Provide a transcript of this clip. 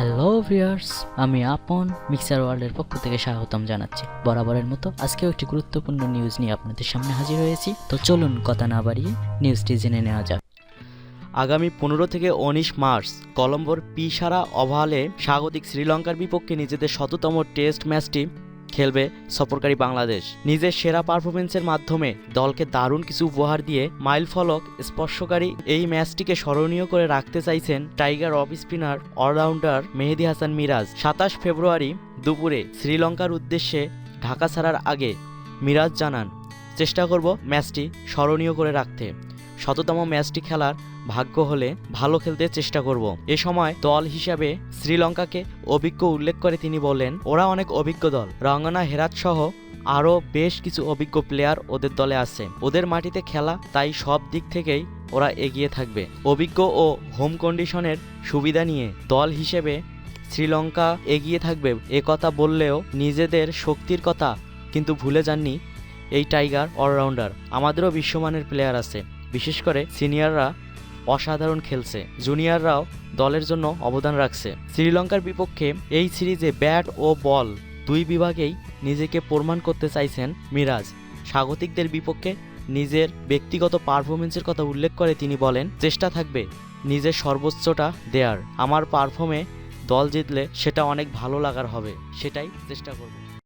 Hello viewers আমি আপন mixer ওয়ার্ল্ডের পক্ষ থেকে স্বাগতম জানাচ্ছি। বরাবরের মতো আজকেও একটি গুরুত্বপূর্ণ নিউজ নিয়ে আপনাদের সামনে হাজির হয়েছি। তো চলুন কথা না বাড়িয়ে নিউজটি জেনে নেওয়া যাক। আগামী পনেরো থেকে উনিশ মার্চ, কলম্বোর পিসারা ওভালে স্বাগতিক শ্রীলঙ্কার বিপক্ষে নিজেদের শততম টেস্ট ম্যাচটি খেলবে সফরকারী বাংলাদেশ। নিজের সেরা পারফরমেন্সের মাধ্যমে দলকে দারুণ কিছু উপহার দিয়ে মাইল ফলক স্পর্শকারী এই ম্যাচটিকে স্মরণীয় করে রাখতে চাইছেন tiger of spinner all rounder Mehedi Hasan Miraz. সাতাশ ফেব্রুয়ারি দুপুরে শ্রীলঙ্কার উদ্দেশ্যে ঢাকা ছাড়ার আগে মিরাজ জানান, চেষ্টা করব ম্যাচটি স্মরণীয় করে রাখতে। শততম ম্যাচটি খেলার ভাগ্য হলে ভালো খেলতে চেষ্টা করব। এ সময় দল হিসাবে শ্রীলঙ্কাকে অভিজ্ঞ উল্লেখ করে তিনি বলেন, ওরা অনেক অভিজ্ঞ দল। রঙ্গনা, হেরাত সহ আরও বেশ কিছু অভিজ্ঞ প্লেয়ার ওদের দলে আছে। ওদের মাটিতে খেলা, তাই সব দিক থেকেই ওরা এগিয়ে থাকবে। অভিজ্ঞ ও হোম কন্ডিশনের সুবিধা নিয়ে দল হিসেবে শ্রীলঙ্কা এগিয়ে থাকবে এ কথা বললেও নিজেদের শক্তির কথা কিন্তু ভুলে যাননি এই টাইগার অলরাউন্ডার। আমাদেরও বিশ্বমানের প্লেয়ার আছে। বিশেষ করে সিনিয়ররা অসাধারণ খেলছে। জুনিয়ররাও দলের জন্য অবদান রাখছে। শ্রীলঙ্কার বিপক্ষে এই সিরিজে ব্যাট ও বল দুই বিভাগেই নিজেকে প্রমাণ করতে চাইছেন মিরাজ। স্বাগতিকদের বিপক্ষে নিজের ব্যক্তিগত পারফরমেন্সের কথা উল্লেখ করে তিনি বলেন, চেষ্টা থাকবে নিজের সর্বোচ্চটা দেয়ার। আমার পারফর্মে দল জিতলে সেটা অনেক ভালো লাগার হবে। সেটাই চেষ্টা করব।